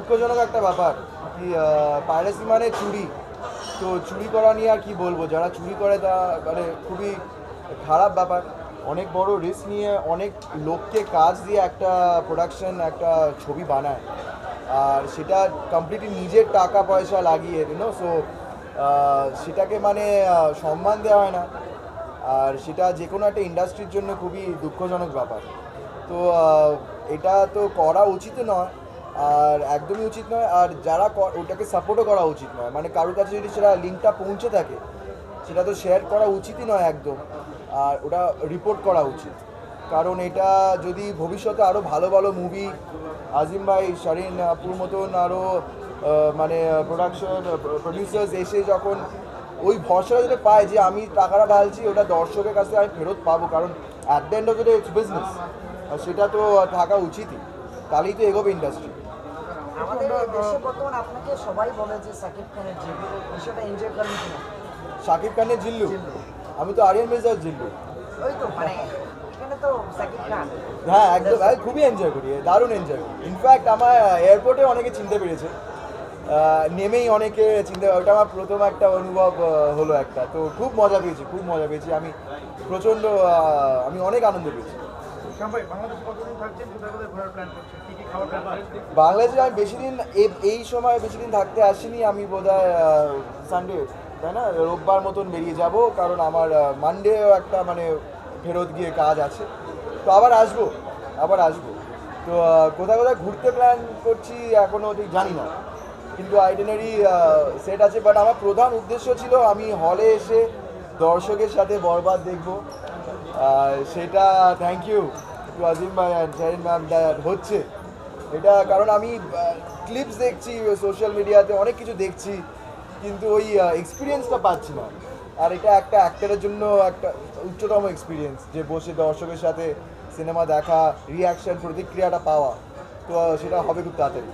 দুঃখজনক একটা ব্যাপার কি পাইরেসি মানে চুরি। তো চুরি করা নিয়ে আর কি বলব? যারা চুরি করে তা মানে খুবই খারাপ ব্যাপার। অনেক বড় রিস্ক নিয়ে অনেক লোককে কাজ দিয়ে একটা প্রোডাকশন একটা ছবি বানায়। আর সেটা কমপ্লিটলি নিজের টাকা পয়সা লাগিয়ে ইউনো সো সেটাকে মানে সম্মান দেওয়া হয় না। আর সেটা যে কোনো একটা ইন্ডাস্ট্রির জন্য খুবই দুঃখজনক ব্যাপার। তো এটা তো করা উচিত নয়। আর একদমই উচিত নয়। আর যারা ওটাকে সাপোর্টও করা উচিত নয়। মানে কারোর কাছে যদি সেটা লিঙ্কটা পৌঁছে থাকে, সেটা তো শেয়ার করা উচিতই নয় একদম। আর ওটা রিপোর্ট করা উচিত। কারণ এটা যদি ভবিষ্যতে আরও ভালো ভালো মুভি আজিম ভাই, শারিন আপুর মতন আরও মানে প্রোডাকশন প্রডিউসার্স এসে যখন ওই ভরসাটা যদি পায় যে আমি টাকাটা ঢালছি ওটা দর্শকের কাছে আমি ফেরত পাবো। কারণ at the end of the day it's business সেটা তো থাকা উচিতই। তাহলেই তো এগোবে ইন্ডাস্ট্রি আমাদের দেশে বর্তমানে আপনাকে সবাই বলে যে সাকিব খানের জিবি বিষয়টা এনজয় করেন কিনা? শাকিব খানের জিল্লু? আমি তো আরিয়ান মির্জার জিল্লু। ওই তো মানে হ্যাঁ একদম খুবই এনজয় করি দারুণ এনজয় করি। ইনফ্যাক্ট আমার এয়ারপোর্টে অনেকে চিনতে পেরেছে। নেমেই অনেকে চিনতে ওটা আমার প্রথম একটা অনুভব হলো একটা। তো খুব মজা পেয়েছি খুব মজা পেয়েছি। আমি প্রচণ্ড আমি অনেক আনন্দ পেয়েছি। বাংলাদেশে আমি বেশি দিন এই সময় বেশি দিন থাকতে আসিনি। আমি বোধ হয় সানডে তাই না? রোববার মতন বেরিয়ে যাব, কারণ আমার মানডেও একটা মানে ফেরত গিয়ে কাজ আছে। তো আবার আসব আবার আসব। তো কোথায় কোথায় ঘুরতে প্ল্যান করছি এখনও ঠিক জানি না। কিন্তু আইটেনারি সেট আছে বাট আমার প্রধান উদ্দেশ্য ছিল আমি হলে এসে দর্শকের সাথে বরবাদ দেখব। সেটা থ্যাংক ইউ টু আজিম ভাই অ্যান্ড শাহিন ম্যাম দ্যাট হচ্ছে। এটা কারণ আমি ক্লিপস দেখছি সোশ্যাল মিডিয়াতে অনেক কিছু দেখছি, কিন্তু ওই এক্সপিরিয়েন্সটা পাচ্ছি না। আর এটা একটা অ্যাক্টারের জন্য একটা উচ্চতম এক্সপিরিয়েন্স যে বসে দর্শকের সাথে সিনেমা দেখা রিয়াকশন প্রতিক্রিয়াটা পাওয়া। তো, সেটা হবে খুব তাড়াতাড়ি।